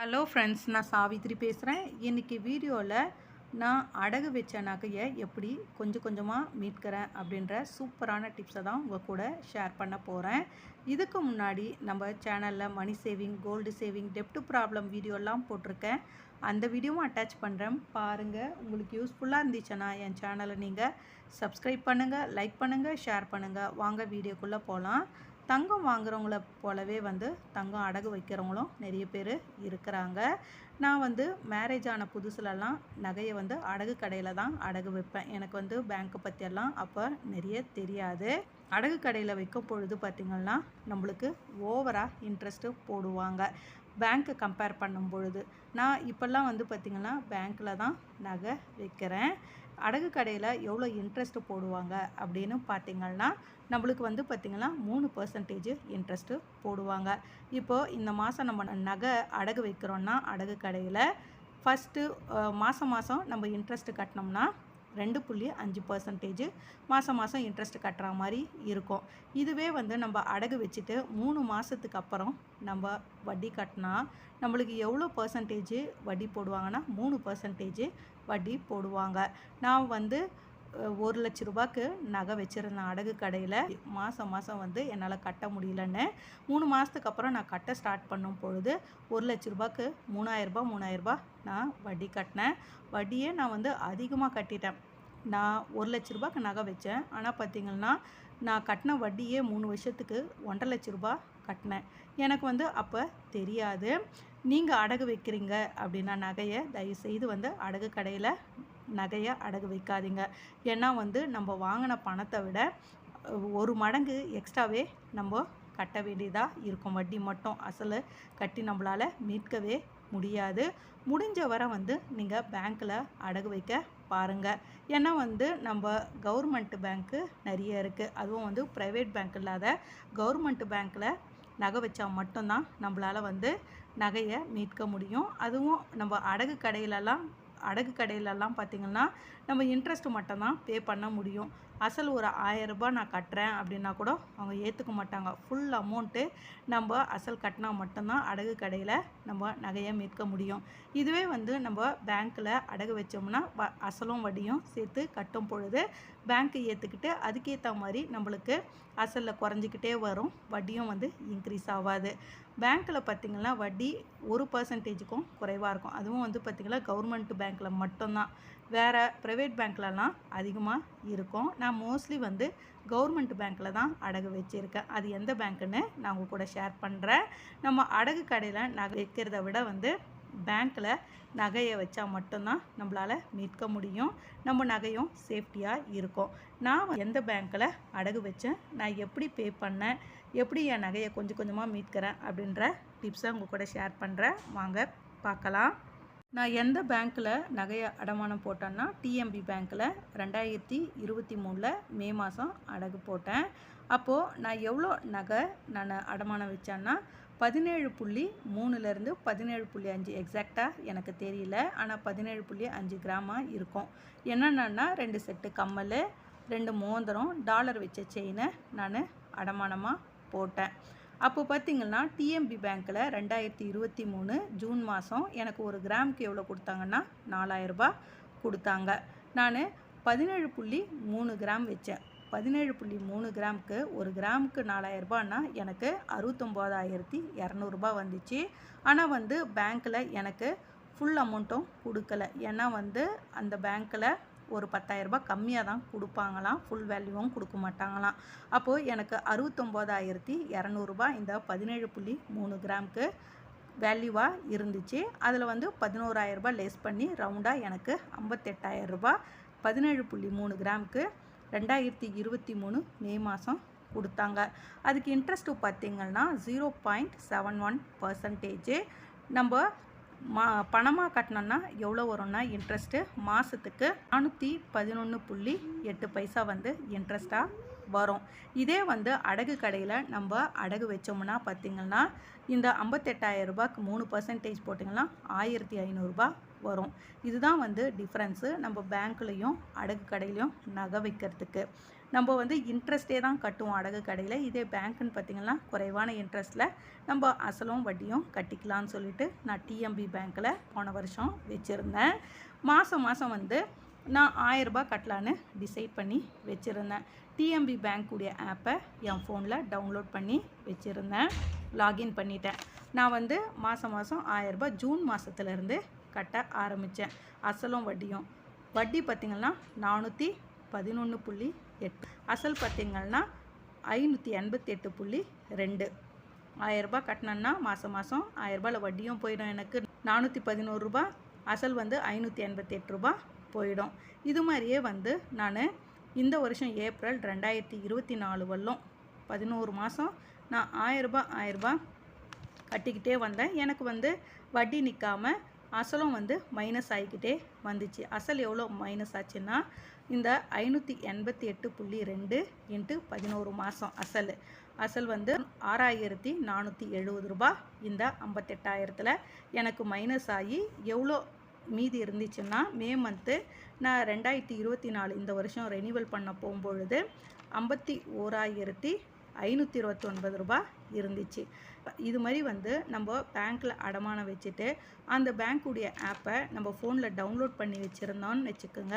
Hello friends நான் சாவித்ரி பேசுகிறேன் இன்றைக்கி வீடியோவில் நான் அடகு வச்ச நகையை எப்படி கொஞ்சம் கொஞ்சமாக மீட்கிறேன் அப்படின்ற சூப்பரான டிப்ஸை தான் உங்கள் கூட ஷேர் பண்ண போகிறேன் இதுக்கு முன்னாடி நம்ம சேனலில் மணி சேவிங் கோல்டு சேவிங் டெப்ட் ப்ராப்ளம் வீடியோலாம் போட்டிருக்கேன். அந்த வீடியோவும் அட்டாச் பண்ணுறேன் பாருங்கள் உங்களுக்கு யூஸ்ஃபுல்லாக இருந்துச்சுன்னா என் சேனலை நீங்கள் சப்ஸ்கிரைப் பண்ணுங்கள் லைக் பண்ணுங்கள் ஷேர் பண்ணுங்கள் வாங்க வீடியோக்குள்ளே போகலாம் தங்கம் வாங்குறவங்கள போலவே வந்து தங்கம் அடகு வைக்கிறவங்களும் நிறைய பேர் இருக்கிறாங்க. நான் வந்து மேரேஜ் ஆன புதுசுலலாம் நகையை வந்து அடகு கடையில் தான் அடகு வைப்பேன். எனக்கு வந்து பேங்க்கை பற்றியெல்லாம் அப்போ நிறைய தெரியாது. அடகு கடையில் வைக்கும் பொழுது பார்த்திங்கன்னா நம்மளுக்கு ஓவராக இன்ட்ரெஸ்ட்டு போடுவாங்க. பேங்க்கை கம்பேர் பண்ணும் பொழுது. நான் இப்போல்லாம் வந்து பார்த்திங்கன்னா பேங்க்கில் தான் நகை வைக்கிறேன். அடகு கடையில் எவ்வளோ இன்ட்ரெஸ்ட்டு போடுவாங்க அப்படின்னு பார்த்திங்கன்னா நம்மளுக்கு வந்து பார்த்திங்கன்னா மூணு பர்சன்டேஜ் இன்ட்ரெஸ்ட்டு போடுவாங்க. இப்போது இந்த மாதம் நம்ம நகை அடகு வைக்கிறோன்னா அடகு கடையில் ஃபஸ்ட்டு மாதம் மாதம் நம்ம இன்ட்ரெஸ்ட்டு கட்டினோம்னா ரெண்டு புள்ளி அஞ்சு பர்சன்டேஜ் மாதம் மாதம் இன்ட்ரெஸ்ட் கட்டுற மாதிரி இருக்கும். இதுவே வந்து நம்ம அடகு வச்சுட்டு மூணு மாதத்துக்கு அப்புறம் நம்ம வட்டி கட்டினா நம்மளுக்கு எவ்வளோ பர்சன்டேஜ் வட்டி போடுவாங்கன்னா மூணு பர்சன்டேஜ் வட்டி போடுவாங்க. நான் வந்து ஒரு லட்ச ரூபாய்க்கு நகை வச்சுருந்தேன் அடகு கடையில் மாதம் மாதம் வந்து என்னால் கட்ட முடியலன்னு மூணு மாதத்துக்கு அப்புறம் நான் கட்ட ஸ்டார்ட் பண்ணும் பொழுது ஒரு லட்ச ரூபாய்க்கு மூணாயிரரூபா மூணாயிரரூபா நான் வட்டி கட்டினேன். வட்டியே நான் வந்து அதிகமாக கட்டிட்டேன். நான் ஒரு லட்ச ரூபாய்க்கு நகை வச்சேன். ஆனால் பார்த்திங்கன்னா நான் கட்டின வட்டியே மூணு வருஷத்துக்கு ஒன்றரை லட்ச ரூபா கட்டினேன். எனக்கு வந்து அப்போ தெரியாது. நீங்கள் அடகு வைக்கிறீங்க அப்படின்னா நகையை தயவுசெய்து வந்து அடகு கடையில் நகையை அடகு வைக்காதீங்க. ஏன்னா வந்து நம்ம வாங்கின பணத்தை விட ஒரு மடங்கு எக்ஸ்ட்ராவே நம்ம கட்ட வேண்டியதாக இருக்கும். வட்டி மட்டும் அசல் கட்டி நம்மளால் மீட்கவே முடியாது. முடிஞ்ச வரை வந்து நீங்கள் பேங்க்கில் அடகு வைக்க பாருங்கள் ஏன்னா வந்து நம்ம கவர்மெண்ட் பேங்க்கு நிறைய இருக்குது அதுவும் வந்து ப்ரைவேட் பேங்க் இல்லாத கவர்மெண்ட் பேங்க்கில் நகை வச்சா மட்டும்தான் நம்மளால் வந்து நகையை மீட்க முடியும். அதுவும் நம்ம அடகு கடையிலலாம் அடகு கடையிலலாம் பார்த்திங்கன்னா நம்ம இன்ட்ரெஸ்ட்டு மட்டும்தான் பே பண்ண முடியும். அசல் ஒரு ஆயரரூபா நான் கட்டுறேன் அப்படின்னா கூட அவங்க ஏற்றுக்க மாட்டாங்க. ஃபுல் அமௌண்ட்டு நம்ம அசல் கட்டினா மட்டும்தான் அடகு கடையில் நம்ம நகையை மீட்க முடியும். இதுவே வந்து நம்ம பேங்க்கில் அடகு வச்சோம்னா வ அசலும் வட்டியும் சேர்த்து கட்டும் பொழுது பேங்க்கு ஏற்றுக்கிட்டு அதுக்கேற்ற மாதிரி நம்மளுக்கு அசலில் குறைஞ்சிக்கிட்டே வரும். வட்டியும் வந்து இன்க்ரீஸ் ஆகாது. பேங்க்கில் பார்த்திங்கன்னா வட்டி ஒரு பர்சன்டேஜுக்கும் குறைவாக இருக்கும். அதுவும் வந்து பார்த்திங்கன்னா கவர்மெண்ட் பேங்க்கில் மட்டும்தான். வேறு ப்ரைவேட் பேங்க்லலாம் அதிகமாக இருக்கும். நான் மோஸ்ட்லி வந்து கவர்மெண்ட் பேங்க்கில் தான் அடகு வச்சுருக்கேன். அது எந்த பேங்க்குன்னு நான் உங்கள் கூட ஷேர் பண்ணுறேன் நம்ம அடகு கடையில் நகை வைக்கிறத விட வந்து பேங்க்கில் நகையை வச்சா மட்டும்தான் நம்மளால் மீட்க முடியும். நம்ம நகையும் சேஃப்டியாக இருக்கும். நான் எந்த பேங்க்கில் அடகு வச்சேன்? நான் எப்படி பே பண்ணேன்? எப்படி என் நகையை கொஞ்சம் கொஞ்சமாக மீட்கிறேன்? அப்படின்ற டிப்ஸை உங்கள் கூட ஷேர் பண்ணுறேன் வாங்க பார்க்கலாம். நான் எந்த பேங்க்கில் நகையை அடமானம் போட்டேன்னா டிஎம்பி பேங்க்கில் ரெண்டாயிரத்தி இருபத்தி மூணில் மே மாதம் அடகு போட்டேன். அப்போது நான் எவ்வளோ நகை நான் அடமானம் வச்சேன்னா பதினேழு புள்ளி மூணுலேருந்து பதினேழு புள்ளி அஞ்சு எக்ஸாக்டாக எனக்கு தெரியல. ஆனால் பதினேழு புள்ளி அஞ்சு கிராமாக இருக்கும். என்னென்னா ரெண்டு செட்டு கம்மல் ரெண்டு மோந்திரம் டாலர் வச்ச செயினை நான் அடமானமாக போட்டேன். அப்போ பார்த்திங்கன்னா டிஎம்பி பேங்க்கில் ரெண்டாயிரத்தி இருபத்தி மூணு ஜூன் மாதம் எனக்கு ஒரு கிராமுக்கு எவ்வளோ கொடுத்தாங்கன்னா நாலாயிரரூபா கொடுத்தாங்க. நான் பதினேழு புள்ளி மூணு கிராம் வச்சேன். பதினேழு புள்ளி மூணு கிராமுக்கு ஒரு கிராமுக்கு நாலாயிரரூபான்னா எனக்கு அறுபத்தொம்போதாயிரத்தி இரநூறுபா வந்துச்சு. ஆனால் வந்து பேங்க்கில் எனக்கு ஃபுல் அமௌண்ட்டும் கொடுக்கல. ஏன்னா வந்து அந்த பேங்க்கில் ஒரு பத்தாயிரரூபா கம்மியாக தான் கொடுப்பாங்களாம். ஃபுல் வேல்யூவும் கொடுக்க மாட்டாங்களாம். அப்போது எனக்கு அறுபத்தொம்போதாயிரத்தி இரநூறுபா இந்த பதினேழு புள்ளி மூணு கிராமுக்கு வேல்யூவாக இருந்துச்சு. அதில் வந்து பதினோராயிரரூபா லெஸ் பண்ணி ரவுண்டாக எனக்கு ஐம்பத்தெட்டாயிரரூபா பதினேழு புள்ளி மூணு கிராமுக்கு ரெண்டாயிரத்தி இருபத்தி மூணு மே மாதம் கொடுத்தாங்க. அதுக்கு இன்ட்ரெஸ்ட்டு பார்த்திங்கன்னா zero point seven one percentage நம்ம மா பணமாக கட்டினோன்னா எவ்வளோ வரும்னா இன்ட்ரெஸ்ட்டு மாதத்துக்கு நானூற்றி பதினொன்று புள்ளி எட்டு பைசா வந்து இன்ட்ரெஸ்ட்டாக வரும். இதே வந்து அடகு கடையில் நம்ம அடகு வச்சோம்னா பார்த்திங்கன்னா இந்த ஐம்பத்தெட்டாயிரம் ரூபாய்க்கு மூணு பர்சன்டேஜ் போட்டிங்கன்னா ஆயிரத்தி ஐநூறுரூபா வரும். இதுதான் வந்து டிஃப்ரென்ஸு நம்ம பேங்க்லேயும் அடகு கடையிலையும் நகை வைக்கிறதுக்கு. நம்ம வந்து இன்ட்ரெஸ்ட்டே தான் கட்டுவோம் அடகு கடையில். இதே பேங்க்குன்னு பார்த்திங்கன்னா குறைவான இன்ட்ரெஸ்ட்டில் நம்ம அசலும் வட்டியும் கட்டிக்கலாம்னு சொல்லிட்டு நான் டிஎம்பி பேங்க்கில் போன வருஷம் வச்சுருந்தேன். மாதம் மாதம் வந்து நான் ஆயரரூபா கட்டலான்னு டிசைட் பண்ணி வச்சுருந்தேன். டிஎம்பி பேங்க்குடைய ஆப்பை என் ஃபோனில் டவுன்லோட் பண்ணி வச்சுருந்தேன். லாகின் பண்ணிட்டேன். நான் வந்து மாதம் மாதம் ஆயரரூபா ஜூன் மாதத்துலேருந்து கட்ட ஆரம்பித்தேன் அசலும் வட்டியும். வட்டி பார்த்திங்கன்னா நானூற்றி பதினொன்று புள்ளி எட்டு. அசல் பார்த்திங்கன்னா ஐநூற்றி எண்பத்தி எட்டு புள்ளி ரெண்டு. ஆயரரூபா கட்டினேன்னா மாதம் மாதம் ஆயரரூபாவில் வட்டியும் போயிடும் எனக்கு. நானூற்றி பதினோருபா அசல் வந்து ஐநூற்றி எண்பத்தி எட்டு ரூபா. போயிடும். இது மாதிரியே வந்து நான் இந்த வருஷம் ஏப்ரல் ரெண்டாயிரத்தி இருபத்தி நாலு வரலும் பதினோரு மாதம் நான் ஆயரரூபா ஆயரரூபா கட்டிக்கிட்டே வந்தேன். எனக்கு வந்து வட்டி நிற்காமல் அசலும் வந்து மைனஸ் ஆகிக்கிட்டே வந்துச்சு. அசல் எவ்வளோ மைனஸ் ஆச்சுன்னா இந்த ஐநூற்றி எண்பத்தி எட்டு புள்ளி ரெண்டு இன்ட்டு பதினோரு மாதம் அசல். அசல் வந்து ஆறாயிரத்தி நானூற்றி எழுபது ரூபா இந்த ஐம்பத்தெட்டாயிரத்தில் எனக்கு மைனஸ் ஆகி எவ்வளோ மீதி இருந்துச்சுன்னா மே மந்த்து நான் ரெண்டாயிரத்தி இருபத்தி நாலு இந்த வருஷம் ரெனிவல் பண்ண போகும்பொழுது ஐம்பத்தி ஓராயிரத்தி ஐநூற்றி இருபத்தொன்பது ரூபா இருந்துச்சு. இது மாதிரி வந்து நம்ம பேங்க்கில் அடமானம் வச்சுட்டு அந்த பேங்க்குடைய ஆப்பை நம்ம ஃபோனில் டவுன்லோட் பண்ணி வச்சுருந்தோம்னு வச்சுக்கோங்க.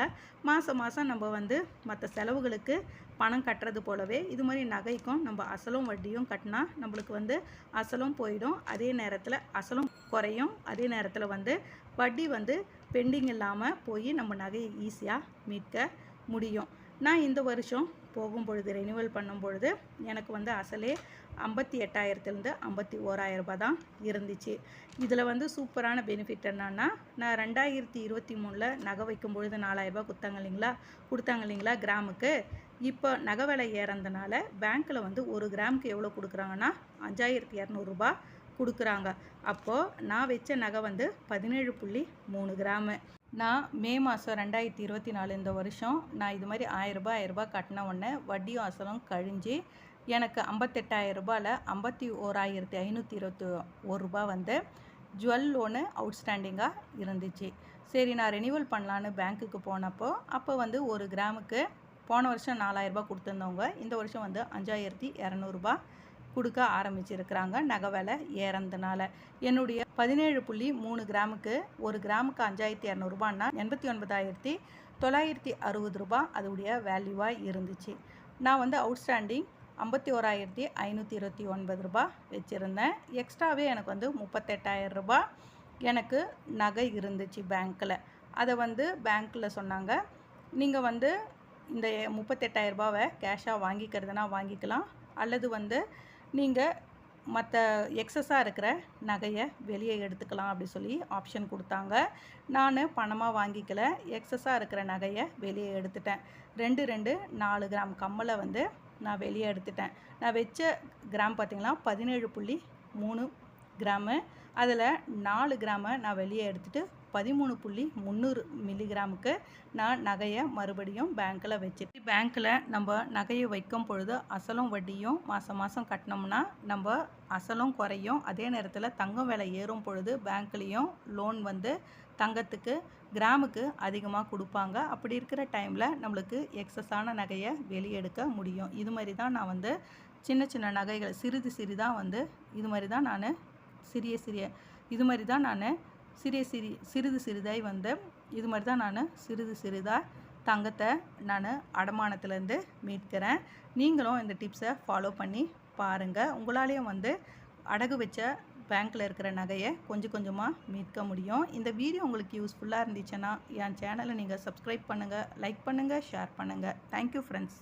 மாதம் மாதம் நம்ம வந்து மற்ற செலவுகளுக்கு பணம் கட்டுறது போலவே இது மாதிரி நகைக்கும் நம்ம அசலும் வட்டியும் கட்டினா நம்மளுக்கு வந்து அசலும் போயிடும். அதே நேரத்தில் அசலும் குறையும். அதே நேரத்தில் வந்து வட்டி வந்து பெண்டிங் இல்லாமல் போய் நம்ம நகையை ஈஸியாக மீட்க முடியும். நான் இந்த வருஷம் போகும் பொழுது ரெனிவல் பண்ணும் பொழுது எனக்கு வந்து அசலே ஐம்பத்தி எட்டாயிரத்துலேருந்து ஐம்பத்தி ஓராயிரரூபா தான் இருந்துச்சு. இதில் வந்து சூப்பரான பெனிஃபிட் என்னன்னா நான் ரெண்டாயிரத்தி இருபத்தி மூணில் நகை வைக்கும் பொழுது நாலாயிரரூபா கொடுத்தாங்க இல்லைங்களா கொடுத்தாங்க இல்லைங்களா கிராமுக்கு? இப்போ நகை விலை ஏறந்தனால பேங்க்கில் வந்து ஒரு கிராமுக்கு எவ்வளோ கொடுக்குறாங்கன்னா அஞ்சாயிரத்தி இரநூறுபா கொடுக்குறாங்க. அப்போது நான் வச்ச நகை வந்து பதினேழு புள்ளி மூணு கிராமு. நான் மே மாதம் ரெண்டாயிரத்தி இருபத்தி நாலு இந்த வருஷம் நான் இது மாதிரி ஆயிரரூபா ஆயிரரூபா கட்டின உடனே வட்டியும் அசலும் கழிஞ்சு எனக்கு ஐம்பத்தெட்டாயிரம் ரூபாயில் ஐம்பத்தி ஓராயிரத்தி ஐநூற்றி இருபத்தி ஒரு ரூபா வந்து ஜுவல் லோனு அவுட்ஸ்டாண்டிங்காக இருந்துச்சு. சரி நான் ரெனியூவல் பண்ணலான்னு பேங்க்குக்கு போனப்போ அப்போ வந்து ஒரு கிராமுக்கு போன வருஷம் நாலாயிரரூபா கொடுத்துருந்தவங்க இந்த வருஷம் வந்து அஞ்சாயிரத்தி இரநூறுபா கொடுக்க ஆரம்பிச்சிருக்கிறாங்க நகை விலை ஏறந்தனால. என்னுடைய பதினேழு புள்ளி மூணு கிராமுக்கு ஒரு கிராமுக்கு அஞ்சாயிரத்தி இரநூறுபான்னா எண்பத்தி ஒன்பதாயிரத்தி தொள்ளாயிரத்தி அறுபது ரூபா அதோடைய வேல்யூவாக இருந்துச்சு. நான் வந்து அவுட்ஸ்டாண்டிங் ஐம்பத்தி ஓராயிரத்தி ஐநூற்றி இருபத்தி ஒன்பது ரூபா வச்சுருந்தேன். எக்ஸ்ட்ராவே எனக்கு வந்து முப்பத்தெட்டாயிரம் ரூபாய் எனக்கு நகை இருந்துச்சு பேங்க்கில் அதை வந்து பேங்க்கில் சொன்னாங்க நீங்கள் வந்து இந்த முப்பத்தெட்டாயிரரூபாவை கேஷாக வாங்கிக்கிறதுனா வாங்கிக்கலாம். அல்லது வந்து நீங்கள் மற்ற எக்ஸஸாக இருக்கிற நகையை வெளியே எடுத்துக்கலாம் அப்படி சொல்லி ஆப்ஷன் கொடுத்தாங்க. நான் பணமாக வாங்கிக்கல. எக்ஸஸாக இருக்கிற நகையை வெளியே எடுத்துட்டேன். ரெண்டு ரெண்டு நாலு கிராம் கம்மலை வந்து நான் வெளியே எடுத்துட்டேன். நான் வச்ச கிராம் பார்த்திங்கன்னா பதினேழு புள்ளி மூணு கிராமு. அதில் நாலு கிராமை நான் வெளியே எடுத்துகிட்டு பதிமூணு புள்ளி முந்நூறு மில்லிகிராமுக்கு நான் நகையை மறுபடியும் பேங்க்கில் வச்சுட்டு பேங்க்கில் நம்ம நகையை வைக்கும் பொழுது அசலும் வட்டியும் மாதம் மாதம் கட்டினோம்னா நம்ம அசலும் குறையும். அதே நேரத்தில் தங்கம் விலை ஏறும் பொழுது பேங்க்லேயும் லோன் வந்து தங்கத்துக்கு கிராமுக்கு அதிகமாக கொடுப்பாங்க. அப்படி இருக்கிற டைமில் நம்மளுக்கு எக்ஸஸான நகையை வெளியெடுக்க முடியும். இது மாதிரி தான் நான் வந்து சின்ன சின்ன நகைகள் சிறிது சிறிதாக வந்து இது மாதிரி தான் நான் சிறிய சிறிய இது மாதிரி தான் நான் சிறிய சிறி சிறிது சிறிதாய் வந்து இது மாதிரி தான் நான் சிறிது சிறிதாக தங்கத்தை நான் அடமானத்துலேருந்து மீட்கிறேன். நீங்களும் இந்த டிப்ஸை ஃபாலோ பண்ணி பாருங்கள் உங்களாலேயும் வந்து அடகு வச்ச பேங்க்கில் இருக்கிற நகையை கொஞ்சம் கொஞ்சமாக மீட்க முடியும். இந்த வீடியோ உங்களுக்கு யூஸ்ஃபுல்லாக இருந்துச்சுன்னா என் சேனலை நீங்கள் சப்ஸ்கிரைப் பண்ணுங்கள் லைக் பண்ணுங்கள் ஷேர் பண்ணுங்கள் தேங்க்யூ ஃப்ரெண்ட்ஸ்